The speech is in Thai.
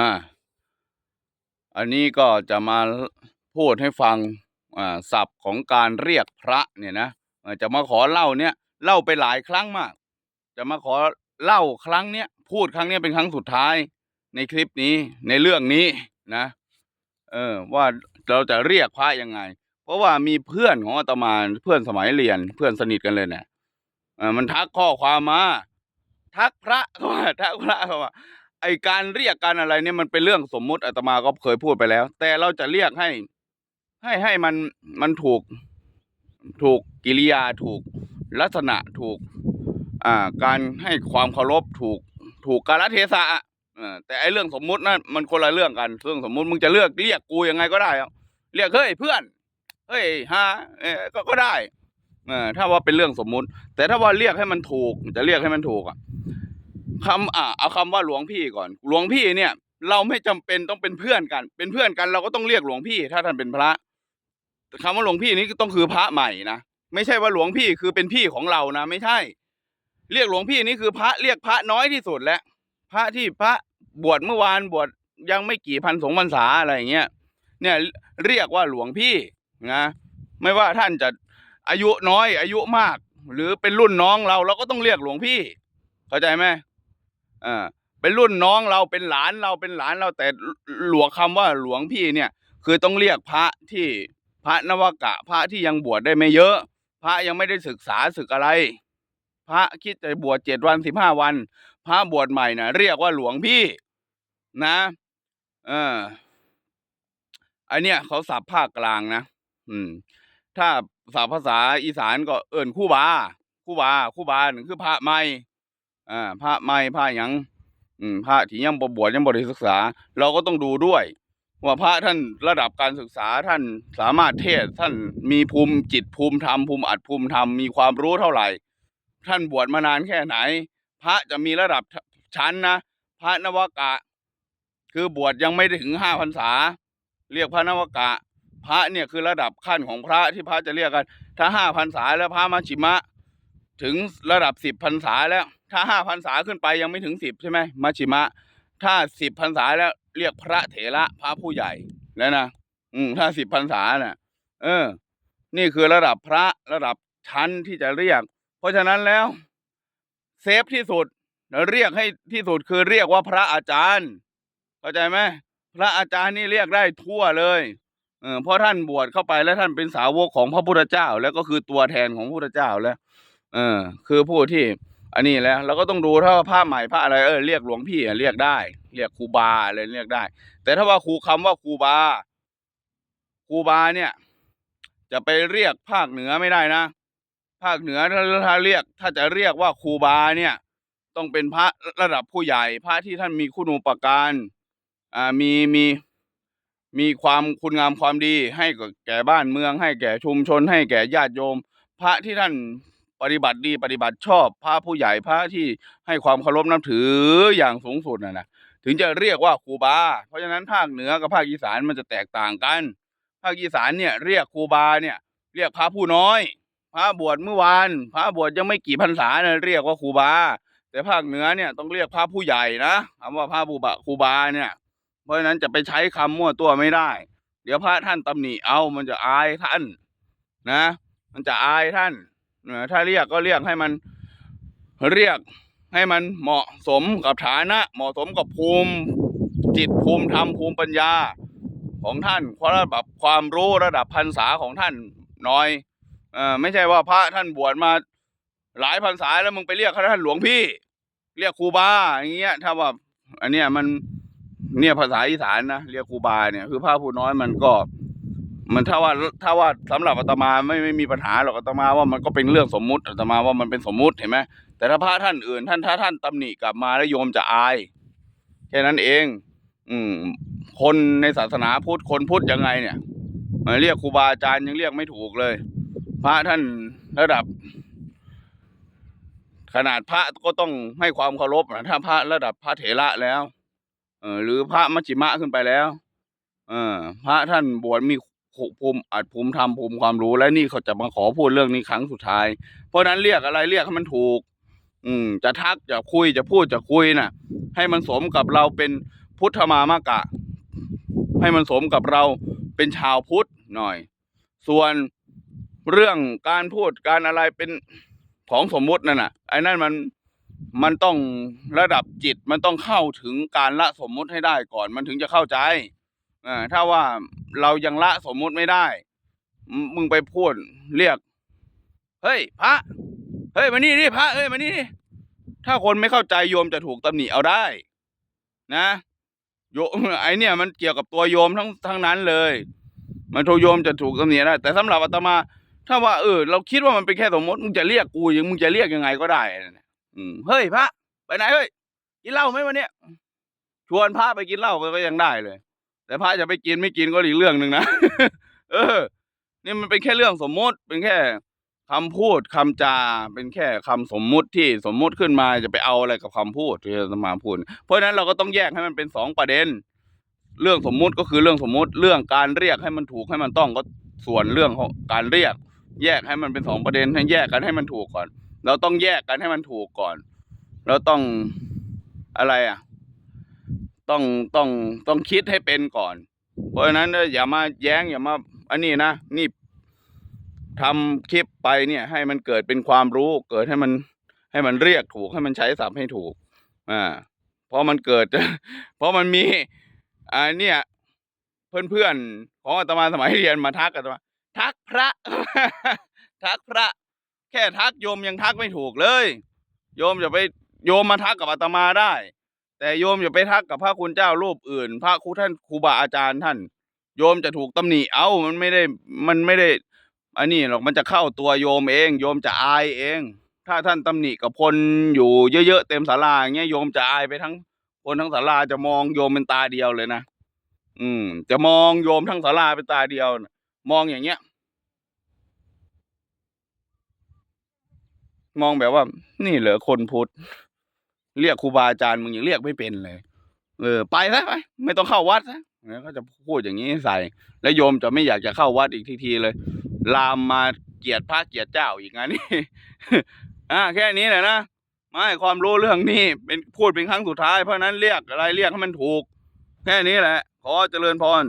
อ่า อันนี้ก็จะมาพูดให้ฟังอ่าศัพท์ของการเรียกพระเนี่ยนะจะมาขอเล่าเนี่ยเล่าไปหลายครั้งมาก จะมาขอเล่าครั้งเนี้ยพูดครั้งเนี้ยเป็นครั้งสุดท้ายในคลิปนี้ในเรื่องนี้นะ เออว่าเราจะเรียกพระยังไง เพราะว่ามีเพื่อนของอาตมาเพื่อนสมัยเรียนเพื่อนสนิทกันเลยเนี่ยมันทักข้อความมา ทักพระเข้ามาทักพระเข้ามา ไอการเรียกการอะไรเนี่ยมันเป็นเรื่องสมมุติอาตมาก็เคยพูดไปแล้ว แต่เราจะเรียกให้ ให้ให้มันมันถูก ถูกกิริยาถูกลักษณะถูก อ่า การให้ความเคารพถูก ถูกกาลเทศะอะเออแต่ไอเรื่องสมมุตินั่นมันคนละเรื่องกันเรื่องสมมุติมึงจะเลือกเรียกกูยังไงก็ได้เรียกเฮ้ยเพื่อนเฮ้ยฮะเออก็ก็ได้เออถ้าว่าเป็นเรื่องสมมุติ แต่ถ้าว่าเรียกให้มันถูก จะเรียกให้มันถูกอะ คำอ่าเอาคำว่าหลวงพี่ก่อน หลวงพี่เนี่ย เราไม่จำเป็นต้องเป็นเพื่อนกัน เป็นเพื่อนกันเราก็ต้องเรียกหลวงพี่ ถ้าท่านเป็นพระคำว่าหลวงพี่นี้ต้องคือพระใหม่นะไม่ใช่ว่าหลวงพี่คือเป็นพี่ของเรานะ ไม่ใช่ เรียกหลวงพี่นี่คือพระเรียกพระน้อยที่สุดแล้วพระที่พระบวชเมื่อวานบวชยังไม่กี่พันสงพรรษาอะไรอย่างเงี้ยเนี่ยเรียกว่าหลวงพี่นะไม่ว่าท่านจะอายุน้อยอายุมาก หรือเป็นรุ่นน้องเราเราก็ต้องเรียกหลวงพี่ เข้าใจไหม อ่าเป็นรุ่นน้องเราเป็นหลานเราเป็นหลานเราแต่หลวงคำว่าหลวงพี่เนี่ย คือต้องเรียกพระที่พระนวกะ พระที่ยังบวชได้ไม่เยอะ พระยังไม่ได้ศึกษาศึกอะไร พระคิดจะบวชเจ็ดวันสิบห้าวัน พระบวชใหม่นะเรียกว่าหลวงพี่ นะเอออันเนี้ยเขาสับภาคกลางนะอืม ถ้าสับภาษาอีสานก็เอิ่นคู่บาคู่บาคู่บาหนึ่งคือพระใหม่ อ่าพระใหม่พระหยังอืมพระที่ยังบวชยังบ่ได้ศึกษา เราก็ต้องดูด้วย ว่าพระท่านระดับการศึกษาท่านสามารถเทศท่านมีภูมิจิตภูมิธรรมภูมิอัดภูมิธรรมมีความรู้เท่าไหร่ ท่านบวชมานานแค่ไหน พระจะมีระดับชั้นนะพระนวกะ คือบวชยังไม่ถึงห้าพรรษา เรียกพระนวกะ พระเนี่ยคือระดับขั้นของพระที่พระจะเรียกกัน ถ้าห้าพรรษาแล้วพระมัชชิมะ ถึงระดับสิบพรรษาแล้ว ถ้าห้าพรรษาขึ้นไปยังไม่ถึงสิบใช่ไหมมัชชิมะ ถ้าสิบพรรษาแล้วเรียกพระเถระพระผู้ใหญ่แล้วนะอืมถ้าสิบพรรษาน่ะ เออ นี่คือระดับพระระดับชั้นที่จะเรียก เพราะฉะนั้นแล้ว เซฟที่สุดเรียกให้ที่สุดคือเรียกว่าพระอาจารย์ เข้าใจไหมพระอาจารย์นี่เรียกได้ทั่วเลยเออเพราะท่านบวชเข้าไปแล้วท่านเป็นสาวกของพระพุทธเจ้า แล้วก็คือตัวแทนของพระพุทธเจ้าแล้ว เออ คือผู้ที่ อันนี้แล้วเราก็ต้องดูถ้าว่าพระใหม่พระอะไรเออเรียกหลวงพี่เรียกได้ เรียกครูบาอะไรเรียกได้ แต่ถ้าว่าครูคำว่าครูบาครูบาเนี่ย จะไปเรียกภาคเหนือไม่ได้นะภาคเหนือถ้าถ้าเรียก ถ้าจะเรียกว่าครูบาเนี่ย ต้องเป็นพระระดับผู้ใหญ่ พระที่ท่านมีคุณูปการอ่ามีมีมีความคุณงามความดี ให้แก่บ้านเมือง ให้แก่ชุมชน ให้แก่ญาติโยม พระที่ท่าน ปฏิบัติดีปฏิบัติชอบพระผู้ใหญ่พระที่ให้ความเคารพนับถืออย่างสูงสุดนะนะถึงจะเรียกว่าครูบา เพราะฉะนั้นภาคเหนือกับภาคอีสานมันจะแตกต่างกัน ภาคอีสานเนี่ยเรียกครูบาเนี่ย เรียกพระผู้น้อย พระบวชเมื่อวานพระบวชยังไม่กี่พรรษาเนี่ยเรียกว่าครูบา แต่ภาคเหนือเนี่ยต้องเรียกพระผู้ใหญ่นะคำว่าพระบูบะครูบาเนี่ย เพราะฉะนั้นจะไปใช้คำมั่วตัวไม่ได้ เดี๋ยวพระท่านตำหนิเอามันจะอายท่านนะ มันจะอายท่าน ถ้าเรียกก็เรียกให้มันเรียกให้มันเหมาะสมกับฐานะ เหมาะสมกับภูมิจิตภูมิธรรมภูมิปัญญาของท่านเพราะระดับความรู้ระดับพรรษาของท่านน้อยเออไม่ใช่ว่าพระท่านบวชมาหลายพรรษาแล้วมึงไปเรียกเขาท่านหลวงพี่ เรียกครูบาอย่างเงี้ย ถ้าว่า อันเนี้ยมันเนี่ยภาษาอีสานนะเรียกครูบาเนี่ยคือพระผู้น้อยมันก็ มันถ้าว่าถ้าว่าสำหรับอาตมาไม่ไม่มีปัญหาหรอกอาตมาว่ามันก็เป็นเรื่องสมมุติอาตมาว่ามันเป็นสมมุติเห็นไหมแต่ถ้าพระท่านอื่น ท่านถ้าท่านตำหนิกลับมาแล้วโยมจะอายแค่นั้นเอง อืม คนในศาสนาพุทธคนพุทธยังไงเนี่ยมาเรียกครูบาอาจารย์ยังเรียกไม่ถูกเลย พระท่านระดับ ขนาดพระก็ต้องให้ความเคารพนะถ้าพระระดับพระเถระแล้วเออหรือพระมัชฌิมะขึ้นไปแล้ว เออ พระท่านบวชมี ภูมิอัดภูมิธรรมภูมิความรู้และนี่เขาจะมาขอพูดเรื่องนี้ครั้งสุดท้าย เพราะนั้นเรียกอะไรเรียกให้มันถูก อืม จะทักจะคุยจะพูดจะคุยน่ะ ให้มันสมกับเราเป็นพุทธมามากะ ให้มันสมกับเราเป็นชาวพุทธหน่อย ส่วนเรื่องการพูดการอะไรเป็นของสมมุตินั่นน่ะไอ้นั่นมันมันต้องระดับจิตมันต้องเข้าถึงการละสมมุติให้ได้ก่อน มันถึงจะเข้าใจ ถ้าว่าเรายังละสมมุติไม่ได้ มึงไปพูดเรียก เฮ้ย พระ เฮ้ยมานี่ดิพระเอ้ยมานี่ดิถ้าคนไม่เข้าใจโยมจะถูกตำหนิเอาได้ นะโยมไอเนี่ยมันเกี่ยวกับตัวโยมทั้งทั้งนั้นเลย มันโทโยมจะถูกตำหนิได้ แต่สำหรับอาตมา ถ้าว่าเออเราคิดว่ามันเป็นแค่สมมติมึงจะเรียกกูยังมึงจะเรียกยังไงก็ได้นะอืมเฮ้ยพระ ไปไหนเฮ้ยกินเหล้าไหมวันเนี้ยชวนพระไปกินเหล้าก็ยังได้เลย แต่พระจะไปกินไม่กินก็อีกเรื่องหนึ่งนะเออ นี่มันเป็นแค่เรื่องสมมติ เป็นแค่คำพูดคำจา เป็นแค่คำสมมุติที่สมมุติขึ้นมาจะไปเอาอะไรกับคำพูดที่จะมาพูด เพราะฉะนั้นเราก็ต้องแยกให้มันเป็นสองประเด็น เรื่องสมมุติก็คือเรื่องสมมุติเรื่องการเรียกให้มันถูกให้มันต้องก็ส่วนเรื่องของการเรียก แยกให้มันเป็นสองประเด็นให้แยกกันให้มันถูกก่อน เราต้องแยกกันให้มันถูกก่อน เราต้องอะไรอะ ต้องต้องต้องคิดให้เป็นก่อน เพราะฉะนั้นอย่ามาแย้งอย่ามาอันนี้นะนี่ทำคลิปไปเนี่ยให้มันเกิดเป็นความรู้ เกิดให้มันให้มันเรียกถูกให้มันใช้ศัพท์ให้ถูกอ่าเพราะมันเกิด เพราะมันมีอ่าเนี่ย เพื่อนๆของอาตมาสมัยเรียนมาทักอาตมาทักพระ ทักพระ แค่ทักโยมยังทักไม่ถูกเลย โยมอย่าไปโยมมาทักกับอาตมาได้ แต่โยมอย่าไปทักกับพระคุณเจ้ารูปอื่น พระครูท่านครูบาอาจารย์ท่าน โยมจะถูกตำหนิเอ้ามันไม่ได้มันไม่ได้อันนี้หรอกมันจะเข้าตัวโยมเอง โยมจะอายเอง ถ้าท่านตำหนิกับคนอยู่เยอะๆเต็มศาลาอย่างเงี้ยโยมจะอายไปทั้งคนทั้งศาลาจะมองโยมเป็นตาเดียวเลยนะอืม จะมองโยมทั้งศาลาเป็นตาเดียว มองอย่างเงี้ย มองแบบว่า นี่เหรอคนพุทธ เรียกครูบาอาจารย์มึงยังเรียกไม่เป็นเลย เออ ไปซะไปไม่ต้องเข้าวัดซะเนี่ยเขาจะพูดอย่างนี้ใส่ แล้วโยมจะไม่อยากจะเข้าวัดอีกทีทีเลย ลามมาเกียดพระเกียดเจ้าอีกงานนี่อ่าแค่นี้แหละนะไม่ความรู้เรื่องนี้เป็นพูดเป็นครั้งสุดท้ายเพราะนั้นเรียกอะไรเรียกให้มันถูก แค่นี้แหละ ขอเจริญพร